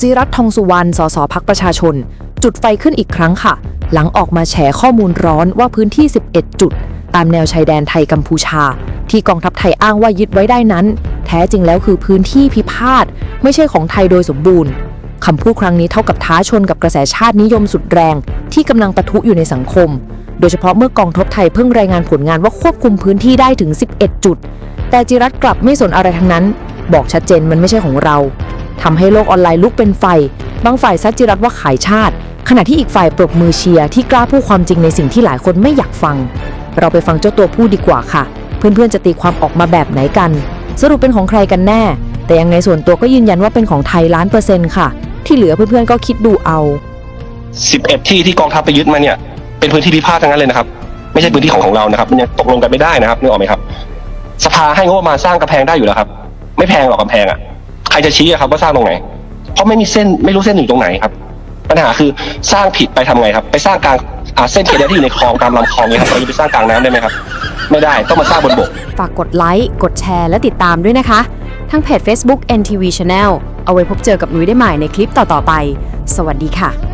จิรัตทองสุวรรณ สสพักประชาชน จุดไฟขึ้นอีกครั้งค่ะ หลังออกมาแฉข้อมูลร้อนว่าพื้นที่ 11 จุด ตามแนวชายแดนไทยกัมพูชา ที่กองทัพไทยอ้างว่ายึดไว้ได้นั้น แท้จริงแล้วคือพื้นที่พิพาท ไม่ใช่ของไทยโดยสมบูรณ์คำพูดครั้งนี้เท่ากับท้าชนกับกระแสชาตินิยมสุดแรง ที่กำลังปะทุอยู่ในสังคม โดยเฉพาะเมื่อกองทัพไทยเพิ่งรายงานผลงานว่าควบคุมพื้นที่ได้ถึง 11 จุด แต่จิรัตกลับไม่สนอะไรทั้งนั้น บอกชัดเจนมันไม่ใช่ของเรา ทำให้โลกออนไลน์ลุกเป็นไฟ บางฝ่ายซัดจิรัตว่าขายชาติ ขณะที่อีกฝ่ายปรบมือเชียร์ที่กล้าพูดความจริงในสิ่งที่หลายคนไม่อยากฟัง เราไปฟังเจ้าตัวพูดดีกว่าค่ะ เพื่อนๆจะตีความออกมาแบบไหนกัน สรุปเป็นของใครกันแน่ แต่ยังไงส่วนตัวก็ยืนยันว่าเป็นของไทยล้านเปอร์เซ็นต์ค่ะ ที่เหลือเพื่อนๆก็คิดดูเอา11ที่ที่กองทัพไปยึดมาเนี่ยเป็นพื้นที่พิพาททั้งนั้นเลยนะครับ ไม่ใช่พื้นที่ของของเรานะครับมันยังตกลงกันไม่ได้นะครับนึกออกไหมครับ สภาให้งบประมาณสร้างกำแพงได้อยู่แล้วครับ ไม่แพงหรอกกำแพงอะ รจะชี้อะครับว่าสร้างตรงไหน เพราะไม่มีเส้นไม่รู้เส้นอยู่ตรงไหนครับ ปัญหาคือสร้างผิดไปทำไงครับ ไปสร้างกลางอ่าเส้นเขตแดนที่อยู่ในคลองตามลำคลองเนี่ยครับเราจะไปสร้างกลางน้ำได้ไหมครับ ไม่ได้ต้องมาสร้างบนบก ฝากกดไลค์กดแชร์และติดตามด้วยนะคะ ทั้งเพจ Facebook NTV Channel เอาไว้พบเจอกับนุ้ยได้ใหม่ในคลิปต่อๆไป สวัสดีค่ะ